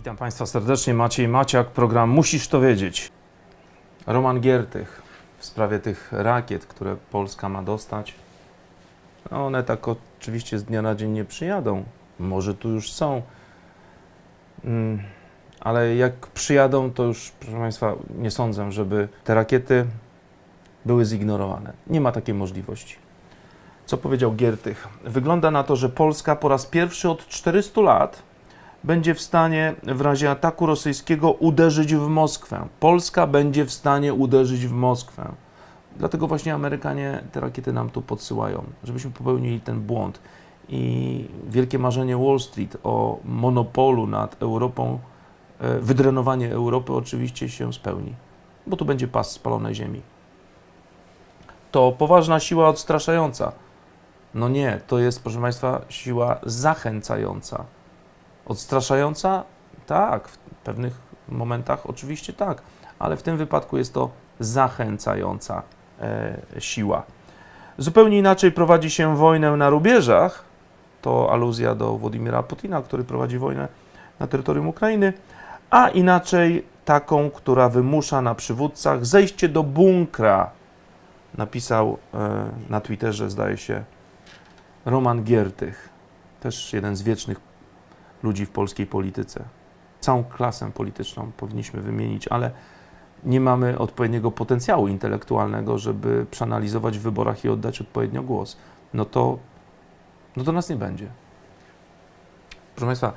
Witam Państwa serdecznie. Maciej Maciak, program Musisz to wiedzieć. Roman Giertych w sprawie tych rakiet, które Polska ma dostać. No one tak oczywiście z dnia na dzień nie przyjadą. Może tu już są. Mm, Ale jak przyjadą, to już, proszę Państwa, nie sądzę, żeby te rakiety były zignorowane. Nie ma takiej możliwości. Co powiedział Giertych? Wygląda na to, że Polska po raz pierwszy od 400 lat będzie w stanie w razie ataku rosyjskiego uderzyć w Moskwę. Polska będzie w stanie uderzyć w Moskwę. Dlatego właśnie Amerykanie te rakiety nam tu podsyłają, żebyśmy popełnili ten błąd. I wielkie marzenie Wall Street o monopolu nad Europą, e, wydrenowanie Europy oczywiście się spełni, bo tu będzie pas spalonej ziemi. To poważna siła odstraszająca. No nie, to jest, proszę Państwa, siła zachęcająca. Odstraszająca? Tak, w pewnych momentach oczywiście tak, ale w tym wypadku jest to zachęcająca e, siła. Zupełnie inaczej prowadzi się wojnę na rubieżach. To aluzja do Władimira Putina, który prowadzi wojnę na terytorium Ukrainy, a inaczej taką, która wymusza na przywódcach zejście do bunkra. Napisał e, na Twitterze, zdaje się, Roman Giertych, też jeden z wiecznych ludzi w polskiej polityce. Całą klasę polityczną powinniśmy wymienić, ale nie mamy odpowiedniego potencjału intelektualnego, żeby przeanalizować w wyborach i oddać odpowiednio głos. No to, no to nas nie będzie. Proszę Państwa,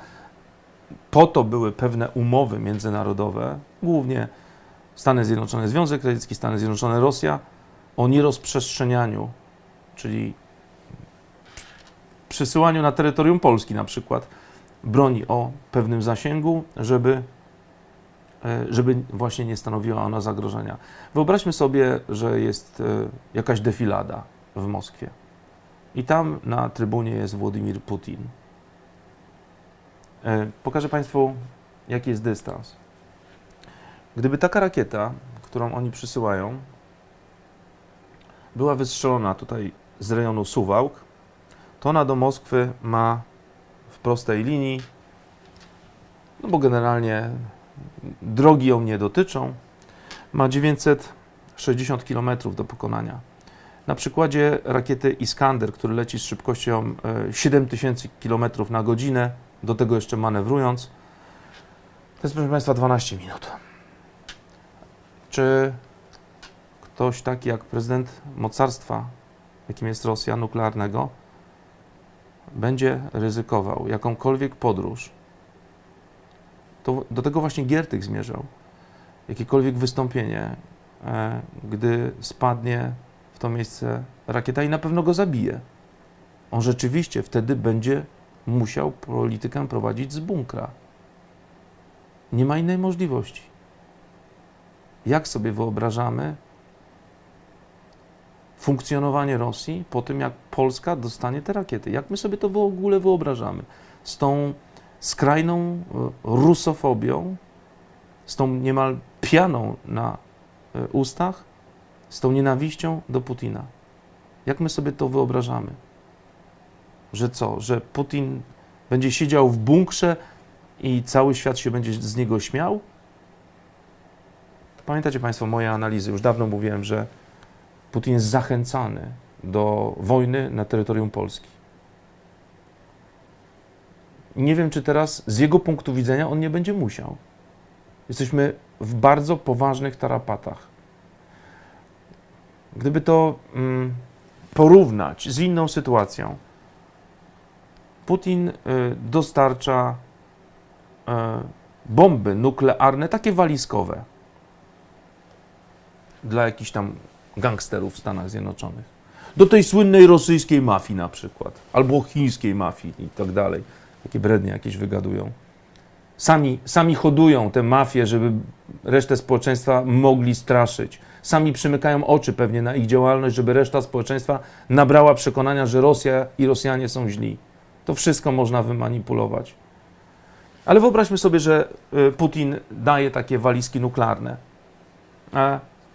po to były pewne umowy międzynarodowe, głównie Stany Zjednoczone, Związek Radziecki, Stany Zjednoczone, Rosja, o nierozprzestrzenianiu, czyli przysyłaniu na terytorium Polski na przykład broni o pewnym zasięgu, żeby, e, żeby właśnie nie stanowiła ona zagrożenia. Wyobraźmy sobie, że jest e, jakaś defilada w Moskwie i tam na trybunie jest Władimir Putin. E, Pokażę Państwu, jaki jest dystans. Gdyby taka rakieta, którą oni przysyłają, była wystrzelona tutaj z rejonu Suwałk, to ona do Moskwy ma prostej linii, no bo generalnie drogi ją nie dotyczą, ma 960 km do pokonania. Na przykładzie rakiety Iskander, który leci z szybkością e, 7000 km na godzinę, do tego jeszcze manewrując, to jest, proszę Państwa, 12 minut. Czy ktoś taki jak prezydent mocarstwa, jakim jest Rosja nuklearnego, będzie ryzykował jakąkolwiek podróż, to do tego właśnie Giertych zmierzał. Jakiekolwiek wystąpienie, e, gdy spadnie w to miejsce rakieta i na pewno go zabije. On rzeczywiście wtedy będzie musiał politykę prowadzić z bunkra. Nie ma innej możliwości. Jak sobie wyobrażamy funkcjonowanie Rosji po tym, jak Polska dostanie te rakiety. Jak my sobie to w ogóle wyobrażamy? Z tą skrajną e, rusofobią, z tą niemal pianą na e, ustach, z tą nienawiścią do Putina. Jak my sobie to wyobrażamy? Że co? Że Putin będzie siedział w bunkrze i cały świat się będzie z niego śmiał? Pamiętacie Państwo moje analizy? Już dawno mówiłem, że Putin jest zachęcany do wojny na terytorium Polski. Nie wiem, czy teraz z jego punktu widzenia on nie będzie musiał. Jesteśmy w bardzo poważnych tarapatach. Gdyby to mm, porównać z inną sytuacją, Putin y, dostarcza y, bomby nuklearne, takie walizkowe, dla jakichś tam gangsterów w Stanach Zjednoczonych. Do tej słynnej rosyjskiej mafii na przykład, albo chińskiej mafii i tak dalej. Takie brednie jakieś wygadują. Sami, sami hodują te mafie, żeby resztę społeczeństwa mogli straszyć. Sami przymykają oczy pewnie na ich działalność, żeby reszta społeczeństwa nabrała przekonania, że Rosja i Rosjanie są źli. To wszystko można wymanipulować. Ale wyobraźmy sobie, że y, Putin daje takie walizki nuklearne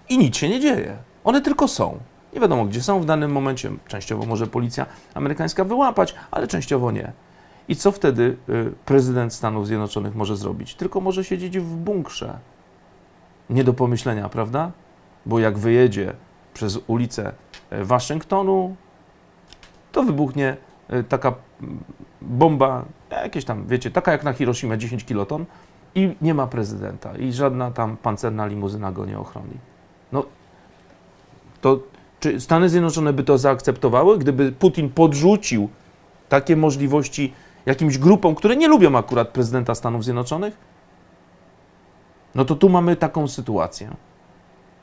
i nic się nie dzieje. One tylko są. Nie wiadomo, gdzie są w danym momencie. Częściowo może policja amerykańska wyłapać, ale częściowo nie. I co wtedy y, prezydent Stanów Zjednoczonych może zrobić? Tylko może siedzieć w bunkrze. Nie do pomyślenia, prawda? Bo jak wyjedzie przez ulicę e, Waszyngtonu, to wybuchnie e, taka mm, bomba, jakieś tam, wiecie, taka jak na Hiroshima, 10 kiloton i nie ma prezydenta i żadna tam pancerna limuzyna go nie ochroni. No, to czy Stany Zjednoczone by to zaakceptowały, gdyby Putin podrzucił takie możliwości jakimś grupom, które nie lubią akurat prezydenta Stanów Zjednoczonych? No to tu mamy taką sytuację.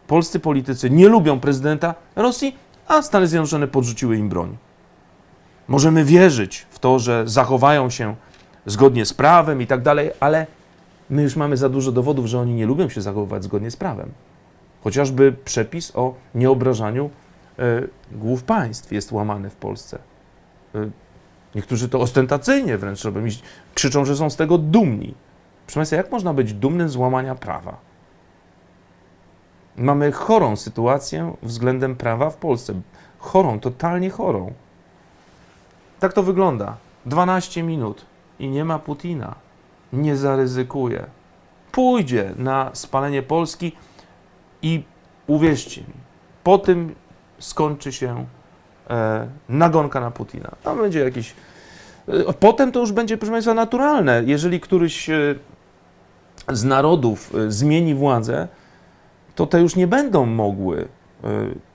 Polscy politycy nie lubią prezydenta Rosji, a Stany Zjednoczone podrzuciły im broń. Możemy wierzyć w to, że zachowają się zgodnie z prawem i tak dalej, ale my już mamy za dużo dowodów, że oni nie lubią się zachowywać zgodnie z prawem. Chociażby przepis o nieobrażaniu e, głów państw jest łamany w Polsce. E, niektórzy to ostentacyjnie wręcz robią i krzyczą, że są z tego dumni. Proszę Państwa, jak można być dumnym z łamania prawa? Mamy chorą sytuację względem prawa w Polsce. Chorą, totalnie chorą. Tak to wygląda. 12 minut i nie ma Putina. Nie zaryzykuje. Pójdzie na spalenie Polski i uwierzcie mi, po tym skończy się e, nagonka na Putina. Tam będzie jakiś. E, potem to już będzie, proszę Państwa, naturalne. Jeżeli któryś e, z narodów e, zmieni władzę, to te już nie będą mogły e,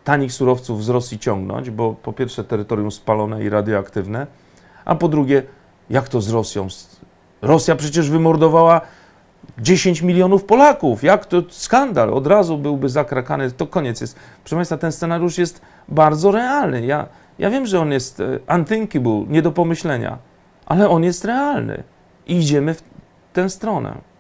tanich surowców z Rosji ciągnąć, bo po pierwsze terytorium spalone i radioaktywne, a po drugie, jak to z Rosją? Rosja przecież wymordowała 10 milionów Polaków. Jak to skandal? Od razu byłby zakrakany. To koniec jest. Proszę Państwa, ten scenariusz jest bardzo realny. Ja, ja wiem, że on jest e, unthinkable, nie do pomyślenia, ale on jest realny. I idziemy w tę stronę.